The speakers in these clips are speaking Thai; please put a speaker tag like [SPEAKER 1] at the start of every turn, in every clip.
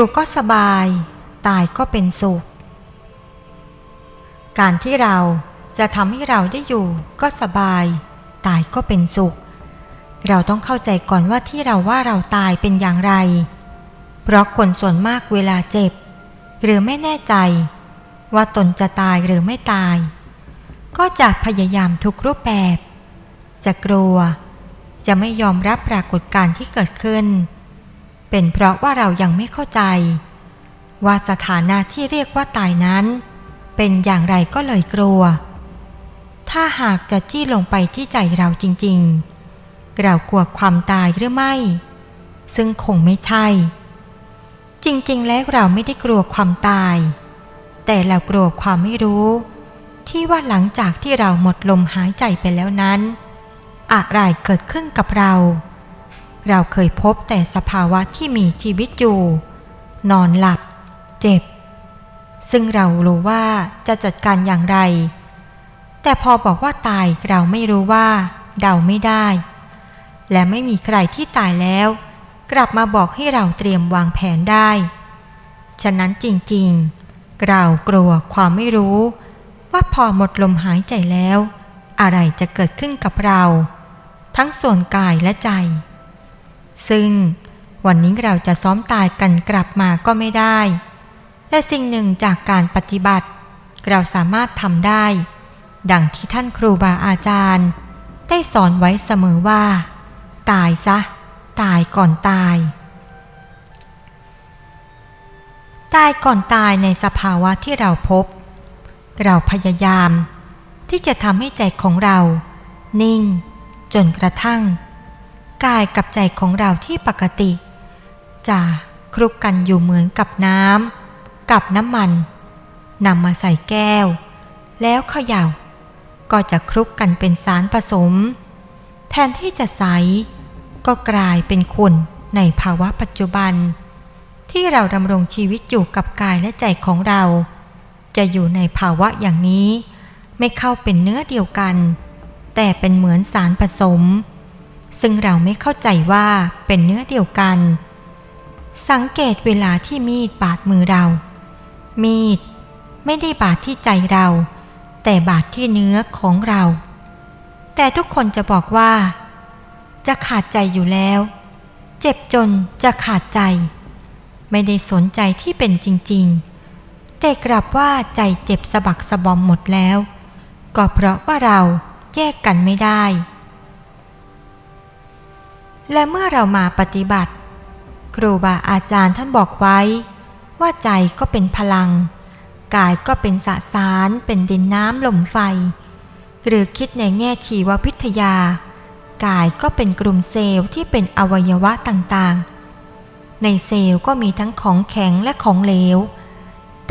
[SPEAKER 1] อยู่ก็สบาย ตายก็เป็นสุข การที่เราจะทำให้เราได้อยู่ก็สบาย ตายก็เป็นสุข เราต้องเข้าใจก่อนว่าที่เราว่าเราตายเป็นอย่างไร เพราะคนส่วนมากเวลาเจ็บ หรือไม่แน่ใจ ว่าตนจะตายหรือไม่ตาย ก็จะพยายามทุกรูปแบบ จะกลัว จะไม่ยอมรับปรากฏการณ์ที่เกิดขึ้น เป็นเพราะว่าเรายังไม่เข้าใจ ว่าสถานะที่เรียกว่าตายนั้น เป็นอย่างไรก็เลยกลัว ถ้าหากจะจี้ลงไปที่ใจเราจริงๆ เรากลัวความตายหรือไม่ ซึ่งคงไม่ใช่ จริงๆ แล้วเราไม่ได้กลัวความตาย แต่เรากลัวความไม่รู้ ที่ว่าหลังจากที่เราหมดลมหายใจไปแล้วนั้น อะไรเกิดขึ้นกับเรา เราเคยพบแต่สภาวะที่มีชีวิตอยู่ นอนหลับ เจ็บ ซึ่งเรารู้ว่าจะจัดการอย่างไร แต่พอบอกว่าตายเราไม่รู้ว่าเดาไม่ได้ และไม่มีใครที่ตายแล้ว กลับมาบอกให้เราเตรียมวางแผนได้ ฉะนั้นจริงๆ เรากลัวความไม่รู้ ว่าพอหมดลมหายใจแล้ว อะไรจะเกิดขึ้นกับเรา ทั้งส่วนกายและใจ ซึ่งวันนี้เราจะซ้อมตายกันกลับมาก็ไม่ได้แต่สิ่งหนึ่งจากการปฏิบัติ เราสามารถทำได้ ดังที่ท่านครูบาอาจารย์ ได้สอนไว้เสมอว่า ตายซะ ตายก่อนตาย ตายก่อนตายในสภาวะที่เราพบ เราพยายาม ที่จะทำให้ใจของเรา นิ่ง จนกระทั่ง กายกับใจของเราที่ปกติ จะคลุกกันอยู่เหมือนกับน้ำกับน้ำมันนำมาใส่แก้ว แล้วเขย่า ก็จะคลุกกันเป็นสารผสม แทนที่จะใส ก็กลายเป็นขุ่นในภาวะปัจจุบัน ที่เราดำรงชีวิตอยู่กับกายและใจของเรา จะอยู่ในภาวะอย่างนี้ ไม่เข้าเป็นเนื้อเดียวกัน แต่เป็นเหมือนสารผสม ซึ่งเราไม่เข้าใจว่าเป็นเนื้อเดียวกัน สังเกตเวลาที่มีดบาดมือเรา มีดไม่ได้บาดที่ใจเรา แต่บาดที่เนื้อของเรา แต่ทุกคนจะบอกว่า จะขาดใจอยู่แล้ว เจ็บจนจะขาดใจ ไม่ได้สนใจที่เป็นจริง ๆ แต่กลับว่าใจเจ็บสะบักสะบอมหมดแล้ว ก็เพราะว่าเราแยกกันไม่ได้ และเมื่อเรามาปฏิบัติ ครูบาอาจารย์ท่านบอกไว้ ว่าใจก็เป็นพลัง กายก็เป็นสสาร เป็นดินน้ำลมไฟ หรือคิดในแง่ชีววิทยา กายก็เป็นกลุ่มเซลล์ที่เป็นอวัยวะต่างๆ ในเซลล์ก็มีทั้งของแข็งและของเหลว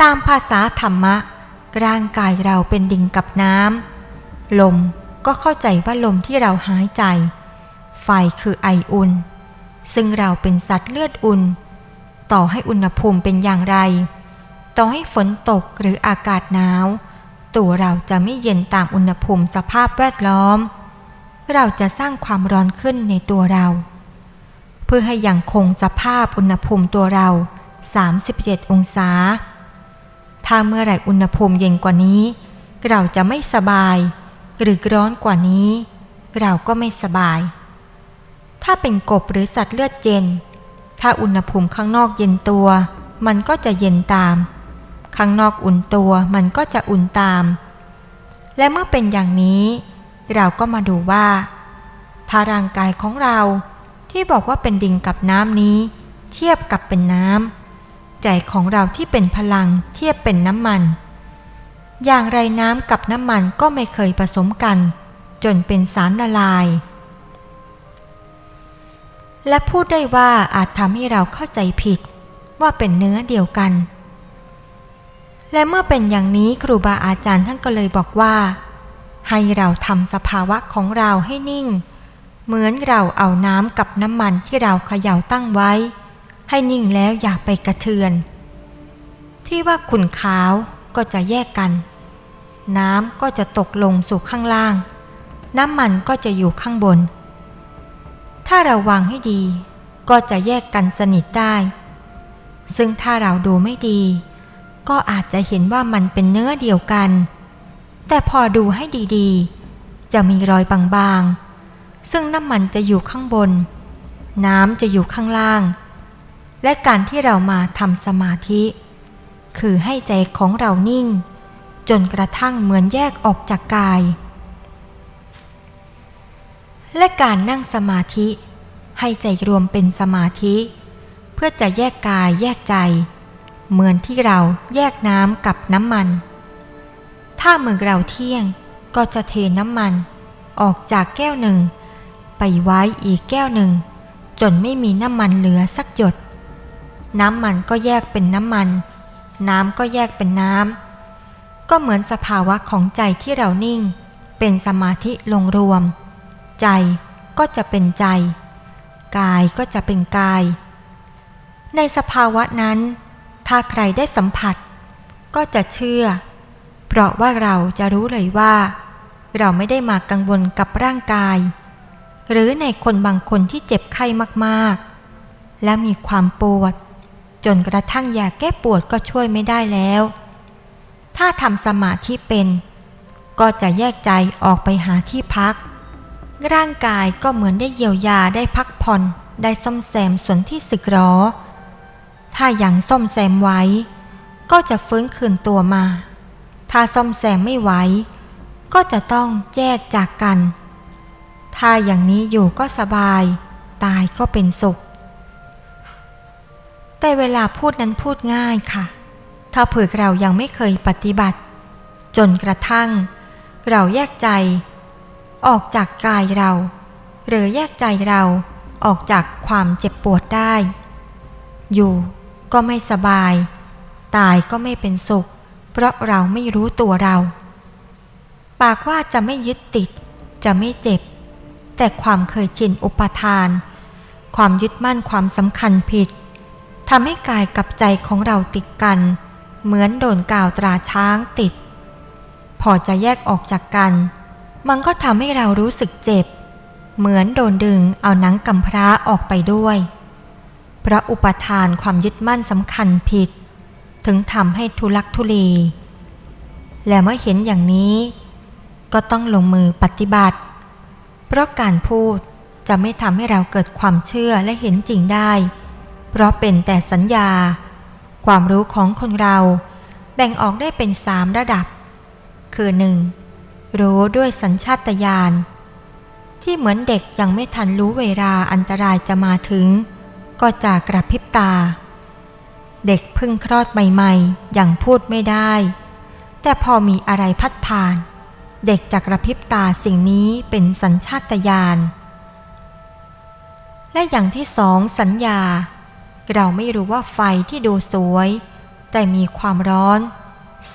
[SPEAKER 1] ตามภาษาธรรมะ ร่างกายเราเป็นดินกับน้ำลมก็เข้าใจว่าลมที่เราหายใจ ไฟคือไออุ่น ซึ่งเราเป็นสัตว์เลือดอุ่น ต่อให้อุณหภูมิเป็นอย่างไร ต่อให้ฝนตกหรืออากาศหนาว ตัวเราจะไม่เย็นตามอุณหภูมิสภาพแวดล้อม เราจะสร้างความร้อนขึ้นในตัวเรา เพื่อให้ยังคงสภาพอุณหภูมิตัวเรา 37 องศา ถ้าเมื่อไหร่อุณหภูมิเย็นกว่านี้ เราจะไม่สบาย หรือร้อนกว่านี้ เราก็ไม่สบาย ถ้าเป็นกบหรือสัตว์เลือดเย็น ถ้าอุณหภูมิข้างนอกเย็นตัว มันก็จะเย็นตาม ข้างนอกอุ่นตัวมันก็จะอุ่นตาม และเมื่อเป็นอย่างนี้ เราก็มาดูว่าถ้าร่างกายของเราที่บอกว่าเป็นดินกับน้ำนี้ เทียบกับเป็นน้ำใจของเราที่เป็นพลังเทียบเป็นน้ำมัน อย่างไรน้ำกับน้ำมันก็ไม่เคยผสมกัน จนเป็นสารละลาย และพูดได้ว่าอาจทำให้เราเข้าใจผิด ว่าเป็นเนื้อเดียวกัน และเมื่อเป็นอย่างนี้ครูบาอาจารย์ท่านก็เลยบอกว่า ให้เราทำสภาวะของเราให้นิ่ง เหมือนเราเอาน้ำกับน้ำมันที่เราเขย่าตั้งไว้ ให้นิ่งแล้วอย่าไปกระเทือน ที่ว่าขุนขาวก็จะแยกกัน น้ำก็จะตกลงสู่ข้างล่าง น้ำมันก็จะอยู่ข้างบน ถ้าเราวางให้ดี ก็จะแยกกันสนิทได้ ซึ่งถ้าเราดูไม่ดี ก็อาจจะเห็นว่ามันเป็นเนื้อเดียวกัน แต่พอดูให้ดีๆ จะมีรอยบางๆ ซึ่งน้ำมันจะอยู่ข้างบน น้ำจะอยู่ข้างล่าง และการที่เรามาทำสมาธิ คือให้ใจของเรานิ่ง จนกระทั่งเหมือนแยกออกจากกาย และการนั่งสมาธิ ให้ใจรวมเป็นสมาธิ เพื่อจะแยกกายแยกใจ เหมือนที่เราแยกน้ำกับน้ำมัน ถ้ามือเราเที่ยงก็จะเทน้ำมัน ออกจากแก้วหนึ่ง ไปไว้อีกแก้วหนึ่ง จนไม่มีน้ำมันเหลือสักหยด น้ำมันก็แยกเป็นน้ำมัน น้ำก็แยกเป็นน้ำก็เหมือนสภาวะของใจที่เรานิ่ง เป็นสมาธิลงรวม ใจก็จะเป็นใจ กายก็จะเป็นกาย ในสภาวะนั้น ถ้าใครได้สัมผัส ก็จะเชื่อ เพราะว่าเราจะรู้เลยว่า เราไม่ได้มากังวลกับร่างกาย หรือในคนบางคนที่เจ็บไข้มากๆ และมีความปวด จนกระทั่งยาแก้ปวดก็ช่วยไม่ได้แล้ว ถ้าทำสมาธิเป็น ก็จะแยกใจออกไปหาที่พัก ร่างกายก็เหมือนได้เยียวยาได้พักผ่อนได้ซ่อมแซมส่วนที่สึกหรอ ถ้ายังซ่อมแซมไว้ ก็จะฟื้นคืนตัวมา ถ้าซ่อมแซมไม่ไหวก็จะต้องแยกจากกัน ถ้าอย่างนี้อยู่ก็สบาย ตายก็เป็นสุข แต่เวลาพูดนั้นพูดง่ายค่ะ ถ้าเผื่อเรายังไม่เคยปฏิบัติ จนกระทั่ง เราแยกใจ ออกจากกายเรา หรือแยกใจเราออกจากความเจ็บปวดได้ อยู่ก็ไม่สบาย ตายก็ไม่เป็นสุข เพราะเราไม่รู้ตัวเรา ปากว่าจะไม่ยึดติด จะไม่เจ็บ แต่ความเคยชินอุปทาน ความยึดมั่นความสำคัญผิดทำให้กายกับใจของเราติดกัน เหมือนโดนกาวตราช้างติด พอจะแยกออกจากกัน มันก็ทำให้เรารู้สึกเจ็บ เหมือนโดนดึงเอาหนังกำพร้าออกไปด้วยเพราะอุปทานความยึดมั่นสำคัญผิด ถึงทำให้ทุลักทุเลและเมื่อเห็นอย่างนี้ ก็ต้องลงมือปฏิบัติ เพราะการพูดจะไม่ทำให้เราเกิดความเชื่อและเห็นจริงได้ เพราะเป็นแต่สัญญา ความรู้ของคนเรา แบ่งออกได้เป็นสามระดับ คือหนึ่ง รู้ด้วยสัญชาตญาณที่เหมือนเด็กยังไม่ทันรู้เวลาอันตรายจะมาถึง ก็จะกระพริบตา เด็กเพิ่งคลอดใหม่ๆยังพูดไม่ได้ แต่พอมีอะไรพัดผ่าน เด็กจะกระพริบตาสิ่งนี้เป็นสัญชาตญาณและอย่างที่สองสัญญา เราไม่รู้ว่าไฟที่ดูสวย แต่มีความร้อน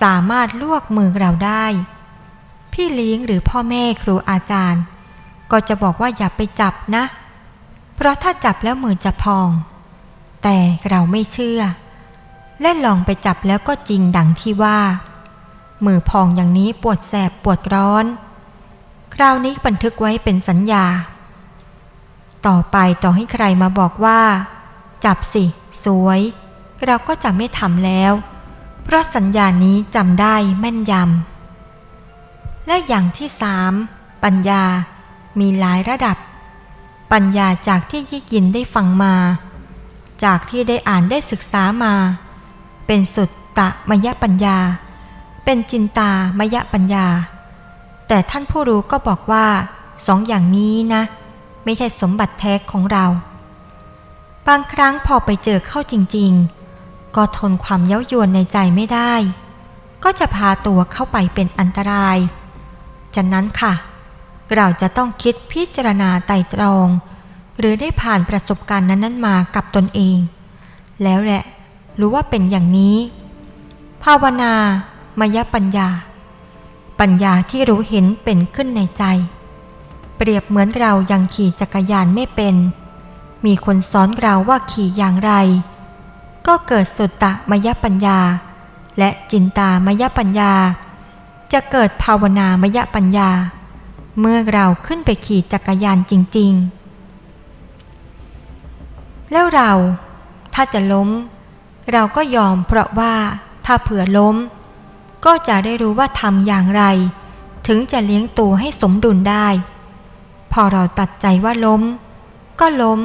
[SPEAKER 1] สามารถลวกมือเราได้ พี่เลี้ยงหรือพ่อแม่ครูอาจารย์ ก็จะบอกว่าอย่าไปจับนะ เพราะถ้าจับแล้วมือจะพอง แต่เราไม่เชื่อ และลองไปจับแล้วก็จริงดังที่ว่า มือพองอย่างนี้ปวดแสบปวดร้อน คราวนี้บันทึกไว้เป็นสัญญา ต่อไปต่อให้ใครมาบอกว่า จับสิ สวย เราก็จะไม่ทำแล้ว เพราะสัญญานี้จำได้แม่นยำ และอย่างที่สามปัญญามีหลายระดับ ปัญญาจากที่ยิยินได้ฟังมา จากที่ได้อ่านได้ศึกษามา เป็นสุดตะมยปัญญา เป็นจินตามยปัญญา แต่ท่านผู้รู้ก็บอกว่าสองอย่างนี้นะ ไม่ใช่สมบัติแท้ของเรา บางครั้งพอไปเจอเข้าจริง ๆ ก็ทนความเย้ายวนในใจไม่ได้ ก็จะพาตัวเข้าไปเป็นอันตราย ฉะนั้นค่ะ เราจะต้องคิดพิจารณาไต่ตรอง หรือได้ผ่านประสบการณ์นั้นๆมากับตนเอง แล้วแหละรู้ว่าเป็นอย่างนี้ ภาวนามยปัญญา ปัญญาที่รู้เห็นเป็นขึ้นในใจ เปรียบเหมือนเรายังขี่จักรยานไม่เป็น มีคนสอนเราว่าขี่อย่างไร ก็เกิดสุตตะมยปัญญา และจินตามยปัญญา จะเกิดภาวนามยปัญญา เมื่อเราขึ้นไปขี่จักรยานจริง ๆ แล้วเราถ้าจะล้ม เราก็ยอมเพราะว่าถ้าเผื่อล้ม ก็จะได้รู้ว่าทำอย่างไร ถึงจะเลี้ยงตัวให้สมดุลได้ พอเราตัดใจว่าล้ม ก็ล้ม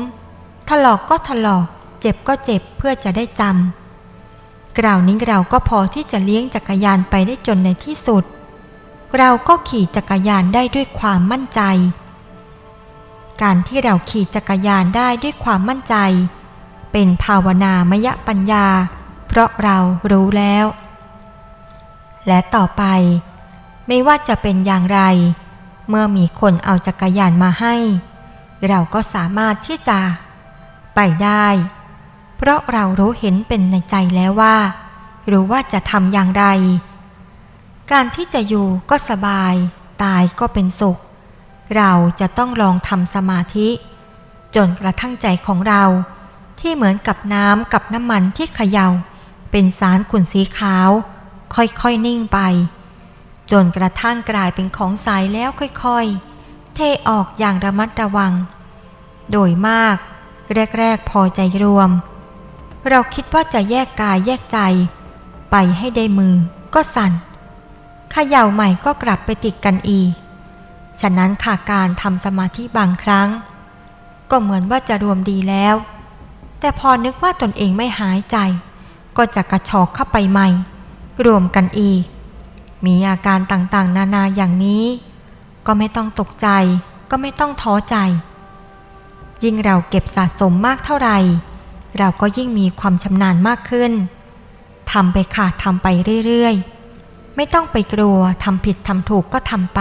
[SPEAKER 1] ถลอกก็ถลอก เจ็บก็เจ็บเพื่อจะได้จำ กล่าวนี้เราก็พอที่จะเลี้ยงจักรยานไปได้จนในที่สุด เราก็ขี่จักรยานได้ด้วยความมั่นใจ การที่เราขี่จักรยานได้ด้วยความมั่นใจ เป็นภาวนามยปัญญา เพราะเรารู้แล้ว และต่อไป ไม่ว่าจะเป็นอย่างไร เมื่อมีคนเอาจักรยานมาให้ เราก็สามารถที่จะ ไปได้ เพราะเรารู้เห็นเป็นในใจแล้วว่า รู้ว่าจะทำอย่างไร การที่จะอยู่ก็สบาย ตายก็เป็นสุข เราจะต้องลองทำสมาธิ จนกระทั่งใจของเรา ที่เหมือนกับน้ำกับน้ำมันที่เขยา่า เป็นสารขุ่นสีขาว ค่อยๆนิ่งไป จนกระทั่งกลายเป็นของใสแล้วค่อยๆ เทออกอย่างระมัดระวัง โดยมาก แรก ๆ พอใจรวม เราคิดว่าจะแยกกายแยกใจ ไปให้ได้มือก็สั่นขย่าใหม่ก็กลับไปติดกันอีก ฉะนั้นค่ะการทำสมาธิบางครั้ง ก็เหมือนว่าจะรวมดีแล้ว แต่พอนึกว่าตนเองไม่หายใจ ก็จะกระชอกเข้าไปใหม่ รวมกันอีก มีอาการต่างๆ นานาอย่างนี้ ก็ไม่ต้องตกใจ ก็ไม่ต้องท้อใจ ยิ่งเราเก็บสะสมมากเท่าไหร่ เราก็ยิ่งมีความชำนาญมากขึ้นทำไปค่ะทำไปเรื่อยๆ ไม่ต้องไปกลัวทำผิดทำถูกก็ทำไป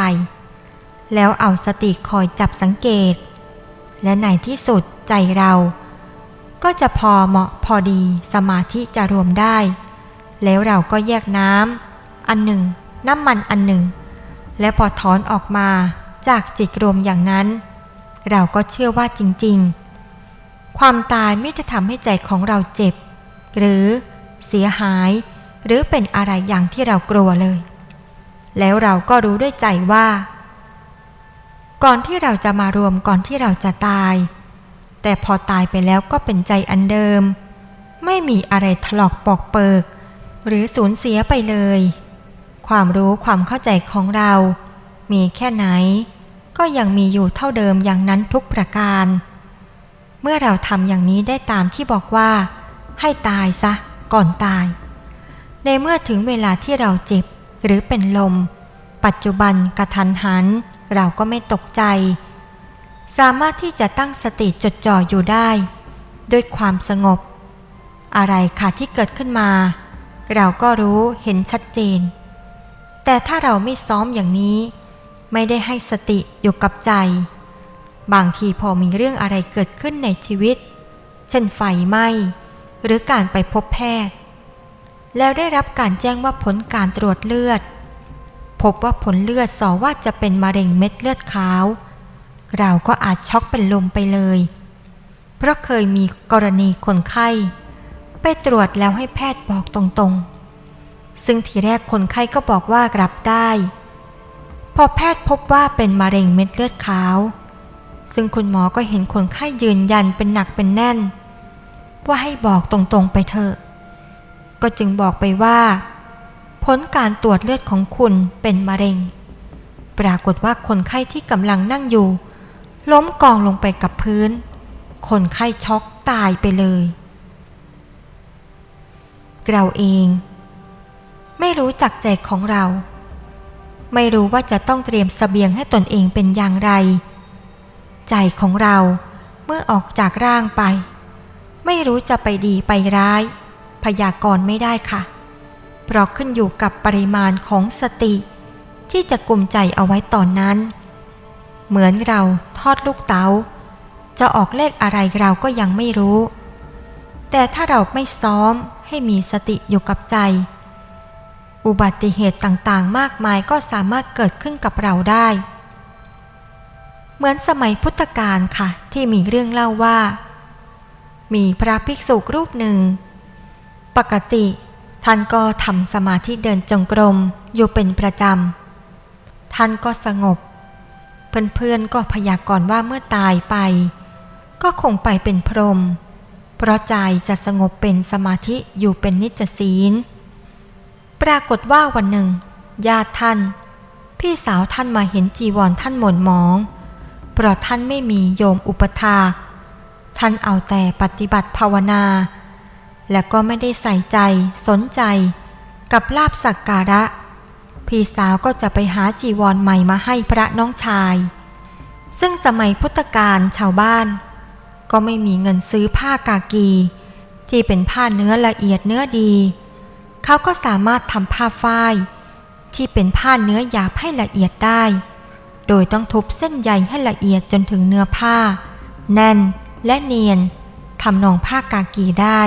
[SPEAKER 1] แล้วเอาสติคอยจับสังเกต และในที่สุดใจเรา ก็จะพอเหมาะพอดีสมาธิจะรวมได้ แล้วเราก็แยกน้ำอันหนึ่ง น้ำมันอันหนึ่ง และพอถอนออกมาจากจิตรวมอย่างนั้น เราก็เชื่อว่าจริงๆ ความตายไม่จะทำให้ใจของเราเจ็บ หรือเสียหาย หรือเป็นอะไรอย่างที่เรากลัวเลย แล้วเราก็รู้ด้วยใจว่า ก่อนที่เราจะมารวมก่อนที่เราจะตาย แต่พอตายไปแล้วก็เป็นใจอันเดิม ไม่มีอะไรถลอกปอกเปิก หรือสูญเสียไปเลย ความรู้ความเข้าใจของเรา มีแค่ไหน ก็ยังมีอยู่เท่าเดิมอย่างนั้นทุกประการ เมื่อเราทำอย่างนี้ได้ตามที่บอกว่า ให้ตายซะ ก่อนตาย ในเมื่อถึงเวลาที่เราเจ็บหรือเป็นลม ปัจจุบันกระทันหัน เราก็ไม่ตกใจ สามารถที่จะตั้งสติจดจ่ออยู่ได้ ด้วยความสงบ อะไรค่ะที่เกิดขึ้นมา เราก็รู้เห็นชัดเจน แต่ถ้าเราไม่ซ้อมอย่างนี้ ไม่ได้ให้สติอยู่กับใจ บางทีพอมีเรื่องอะไรเกิดขึ้นในชีวิต เช่นไฟไหม้ หรือการไปพบแพทย์ แล้วได้รับการแจ้งว่าผลการตรวจเลือด พบว่าผลเลือดสอว่าจะเป็นมะเร็งเม็ดเลือดขาว เราก็อาจช็อกเป็นลมไปเลย เพราะเคยมีกรณีคนไข้ ไปตรวจแล้วให้แพทย์บอกตรงๆ ซึ่งทีแรกคนไข้ก็บอกว่ากลับได้ พอแพทย์พบว่าเป็นมะเร็งเม็ดเลือดขาว ซึ่งคุณหมอก็เห็นคนไข้ยืนยันเป็นหนักเป็นแน่น ว่าให้บอกตรงๆไปเถอะ ก็จึงบอกไปว่า ผลการตรวจเลือดของคุณเป็นมะเร็ง ปรากฏว่าคนไข้ที่กำลังนั่งอยู่ ล้มกองลงไปกับพื้น คนไข้ช็อกตายไปเลยเราเอง ไม่รู้จักใจของเรา ไม่รู้ว่าจะต้องเตรียมสเสบียงให้ตนเองเป็นอย่างไร ใจของเราเมื่อออกจากร่างไป ไม่รู้จะไปดีไปร้าย พยากรณ์ไม่ได้ค่ะ เพราะขึ้นอยู่กับปริมาณของสติ ที่จะกลุ่มใจเอาไว้ตอนนั้น เหมือนเราทอดลูกเตา๋าจะออกเลขอะไรเราก็ยังไม่รู้ แต่ถ้าเราไม่ซ้อมให้มีสติอยู่กับใจ อุบัติเหตุต่างๆ มากมายก็สามารถเกิดขึ้นกับเราได้ เหมือนสมัยพุทธกาลค่ะ ที่มีเรื่องเล่าว่า มีพระภิกษุรูปหนึ่ง ปกติท่านก็ทำสมาธิเดินจงกรมอยู่เป็นประจำ ท่านก็สงบ เพื่อนๆก็พยากรณ์ว่าเมื่อตายไป ก็คงไปเป็นพรหมเพราะใจจะสงบเป็นสมาธิอยู่เป็นนิจศีล ปรากฏว่าวันหนึ่ง ญาติท่าน พี่สาวท่านมาเห็นจีวรท่านหม่นหมอง เพราะท่านไม่มีโยมอุปถาท่านเอาแต่ปฏิบัติภาวนา และก็ไม่ได้ใส่ใจสนใจกับลาบสักการะ พี่สาวก็จะไปหาจีวรใหม่มาให้พระน้องชาย ซึ่งสมัยพุทธกาลชาวบ้าน ก็ไม่มีเงินซื้อผ้ากากี ที่เป็นผ้าเนื้อละเอียดเนื้อดี เขาก็สามารถทำผ้าฝ้าย ที่เป็นผ้าเนื้อหยาบให้ละเอียดได้ โดยต้องทุบเส้นใยให้ละเอียดจนถึงเนื้อผ้า แน่นและเนียนทำนองผ้ากากีได้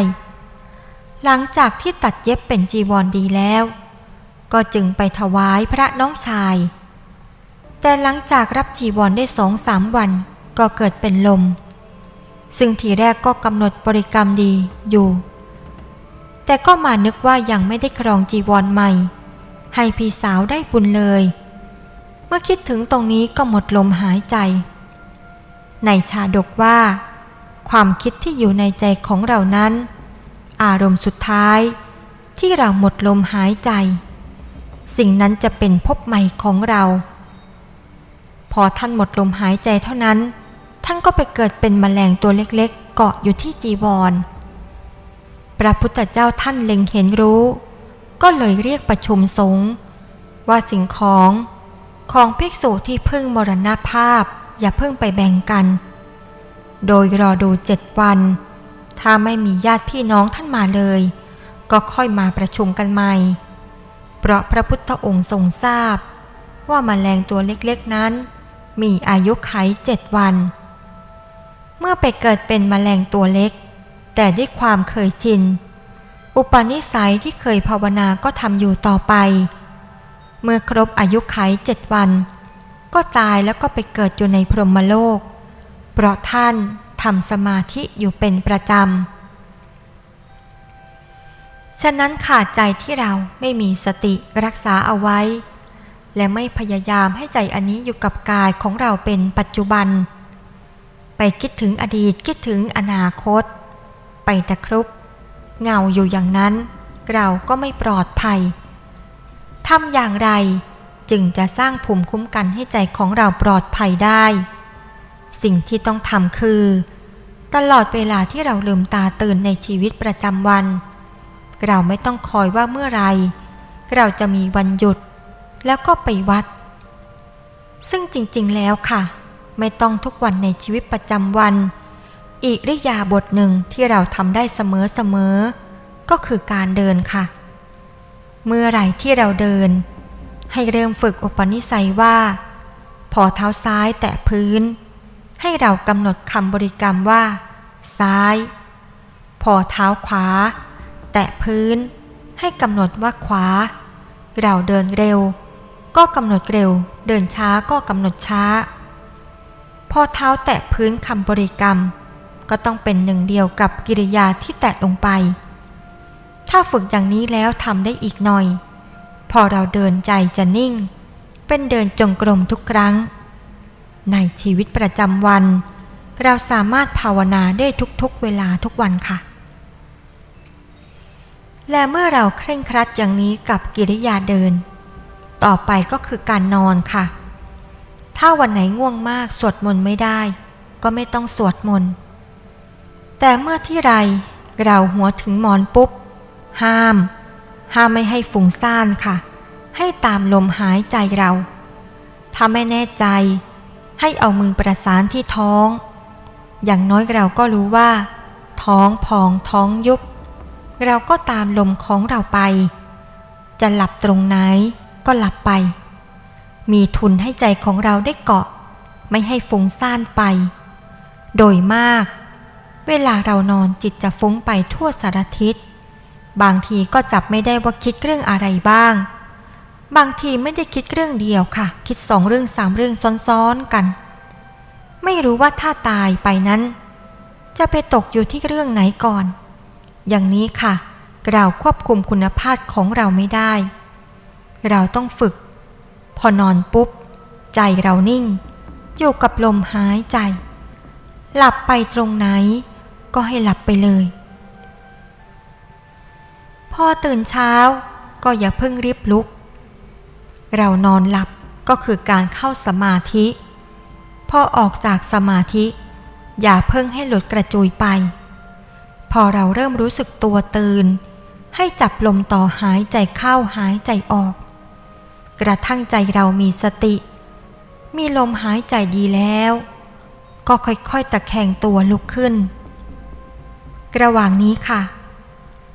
[SPEAKER 1] หลังจากที่ตัดเย็บเป็นจีวรดีแล้ว ก็จึงไปถวายพระน้องชาย แต่หลังจากรับจีวรได้สองสามวันก็เกิดเป็นลม ซึ่งทีแรกก็กำหนดบริกรรมดีอยู่ แต่ก็มานึกว่ายังไม่ได้ครองจีวรใหม่ ให้พี่สาวได้บุญเลย มื่อคิดถึงตรงนี้ก็หมดลมหายใจ ในชาดกว่า ความคิดที่อยู่ในใจของเรานั้น อารมณ์สุดท้ายที่เราหมดลมหายใจ สิ่งนั้นจะเป็นภพใหม่ของเรา พอท่านหมดลมหายใจเท่านั้น ท่านก็ไปเกิดเป็นแมลงตัวเล็กๆ เกาะอยู่ที่จีวร พระพุทธเจ้าท่านเล็งเห็นรู้ ก็เลยเรียกประชุมสงฆ์ว่าสิ่งของ ของภิกษุที่เพิ่งมรณภาพอย่าเพิ่งไปแบ่งกัน โดยรอดูเจ็ดวัน ถ้าไม่มีญาติพี่น้องท่านมาเลย ก็ค่อยมาประชุมกันใหม่ เพราะพระพุทธองค์ทรงทราบ ว่ามาแมลงตัวเล็กๆนั้น มีอายุไขเจ็ดวัน เมื่อไปเกิดเป็นมแมลงตัวเล็ก แต่ด้วยความเคยชิน อุปนิสัยที่เคยภาวนาก็ทำอยู่ต่อไป เมื่อครบอายุไขเจ็ดวัน ก็ตายแล้วก็ไปเกิดอยู่ในพรหมโลก เพราะท่านทำสมาธิอยู่เป็นประจำ ฉะนั้นขาดใจที่เราไม่มีสติรักษาเอาไว้ และไม่พยายามให้ใจอันนี้อยู่กับกายของเราเป็นปัจจุบัน ไปคิดถึงอดีตคิดถึงอนาคต ไปตะครุบเงาอยู่อย่างนั้น เราก็ไม่ปลอดภัยำอย่างไร จึงจะสร้างภูมิคุ้มกันให้ใจของเราปลอดภัยได้ สิ่งที่ต้องทำคือ ตลอดเวลาที่เราลืมตาตื่นในชีวิตประจำวัน เราไม่ต้องคอยว่าเมื่อไรเราจะมีวันหยุดแล้วก็ไปวัด ซึ่งจริงๆแล้วค่ะ ไม่ต้องทุกวันในชีวิตประจำวัน อีกริยาบทหนึ่งที่เราทำได้เสมอๆก็คือการเดินค่ะ เมื่อไหร่ที่เราเดิน ให้เริ่มฝึกอุปนิสัยว่า พอเท้าซ้ายแตะพื้น ให้เรากำหนดคำบริกรรมว่า ซ้าย พอเท้าขวา แตะพื้น ให้กำหนดว่าขวา เราเดินเร็ว ก็กำหนดเร็ว เดินช้าก็กำหนดช้า พอเท้าแตะพื้นคำบริกรรม ก็ต้องเป็นหนึ่งเดียวกับกิริยาที่แตะลงไป ถ้าฝึกอย่างนี้แล้วทำได้อีกหน่อย พอเราเดินใจจะนิ่ง เป็นเดินจงกรมทุกครั้ง ในชีวิตประจำวัน เราสามารถภาวนาได้ทุกๆเวลาทุกวันค่ะ และเมื่อเราเคร่งครัดอย่างนี้กับกิริยาเดิน ต่อไปก็คือการนอนค่ะ ถ้าวันไหนง่วงมากสวดมนต์ไม่ได้ ก็ไม่ต้องสวดมนต์แต่เมื่อที่ไรเราหัวถึงหมอนปุ๊บ ห้าม ห้ามไม่ให้ฟุ้งซ่านค่ะ ให้ตามลมหายใจเรา ถ้าไม่แน่ใจ ให้เอามือประสานที่ท้อง อย่างน้อยเราก็รู้ว่า ท้องพองท้องยุบ เราก็ตามลมของเราไป จะหลับตรงไหนก็หลับไป มีทุนให้ใจของเราได้เกาะ ไม่ให้ฟุ้งซ่านไป โดยมาก เวลาเรานอนจิตจะฟุ้งไปทั่วสารทิศ บางทีก็จับไม่ได้ว่าคิดเรื่องอะไรบ้าง บางทีไม่ได้คิดเรื่องเดียวค่ะ คิดสองเรื่องสามเรื่องซ้อนๆกัน ไม่รู้ว่าถ้าตายไปนั้น จะไปตกอยู่ที่เรื่องไหนก่อน อย่างนี้ค่ะเราควบคุมคุณภาพของเราไม่ได้ เราต้องฝึก พอนอนปุ๊บ ใจเรานิ่ง อยู่กับลมหายใจ หลับไปตรงไหน ก็ให้หลับไปเลย พอตื่นเช้าก็อย่าเพิ่งรีบลุก เรานอนหลับก็คือการเข้าสมาธิ พอออกจากสมาธิ อย่าเพิ่งให้หลุดกระจุยไป พอเราเริ่มรู้สึกตัวตื่น ให้จับลมต่อหายใจเข้าหายใจออก กระทั่งใจเรามีสติ มีลมหายใจดีแล้ว ก็ค่อยๆตะแคงตัวลุกขึ้น ระหว่างนี้ค่ะ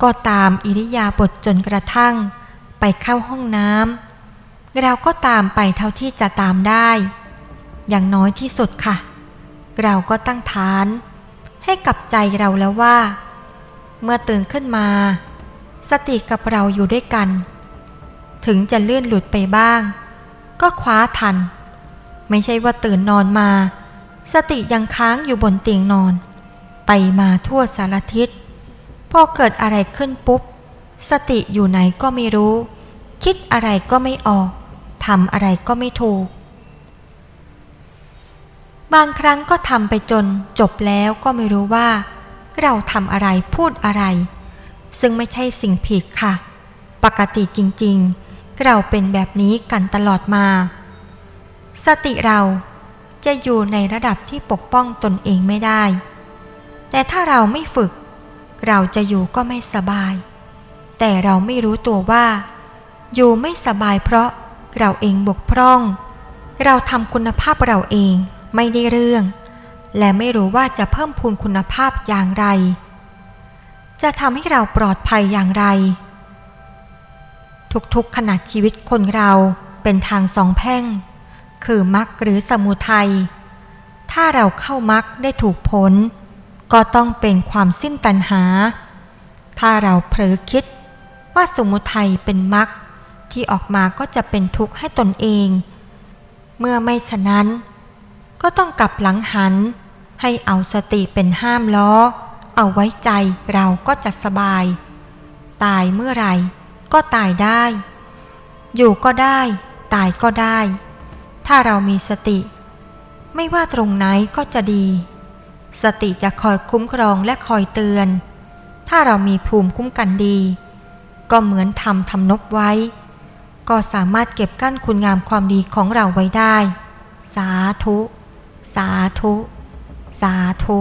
[SPEAKER 1] ก็ตามอิริยาบถจนกระทั่ง ไปเข้าห้องน้ำเราก็ตามไปเท่าที่จะตามได้ อย่างน้อยที่สุดค่ะ เราก็ตั้งฐาน ให้กับใจเราแล้วว่า เมื่อตื่นขึ้นมา สติกับเราอยู่ด้วยกัน ถึงจะเลื่อนหลุดไปบ้าง ก็คว้าทัน ไม่ใช่ว่าตื่นนอนมา สติยังค้างอยู่บนเตียงนอน ไปมาทั่วสารทิศ พอเกิดอะไรขึ้นปุ๊บ สติอยู่ไหนก็ไม่รู้ คิดอะไรก็ไม่ออกทำอะไรก็ไม่ถูก บางครั้งก็ทำไปจนจบแล้วก็ไม่รู้ว่า เราทำอะไรพูดอะไร ซึ่งไม่ใช่สิ่งผิดค่ะ ปกติจริงๆ เราเป็นแบบนี้กันตลอดมา สติเราจะอยู่ในระดับที่ปกป้องตนเองไม่ได้ แต่ถ้าเราไม่ฝึก เราจะอยู่ก็ไม่สบาย แต่เราไม่รู้ตัวว่า อยู่ไม่สบายเพราะเราเองบกพร่อง เราทำคุณภาพเราเองไม่ได้เรื่อง และไม่รู้ว่าจะเพิ่มพูนคุณภาพอย่างไร จะทำให้เราปลอดภัยอย่างไร ทุกๆขณะชีวิตคนเราเป็นทางสองแพ่ง คือมรรคหรือสมุทัยถ้าเราเข้ามรรคได้ถูกผล ก็ต้องเป็นความสิ้นตัณหา ถ้าเราเผลอคิดว่าสมุทัยเป็นมรรคที่ออกมาก็จะเป็นทุกข์ให้ตนเอง เมื่อไม่ฉะนั้น ก็ต้องกลับหลังหัน ให้เอาสติเป็นห้ามล้อ เอาไว้ใจเราก็จะสบาย ตายเมื่อไหร่ก็ตายได้ อยู่ก็ได้ ตายก็ได้ ถ้าเรามีสติ ไม่ว่าตรงไหนก็จะดี สติจะคอยคุ้มครองและคอยเตือน ถ้าเรามีภูมิคุ้มกันดี ก็เหมือนทำทำนบไว้ ก็สามารถเก็บกั้นคุณงามความดีของเราไว้ได้ สาธุ สาธุ สาธุ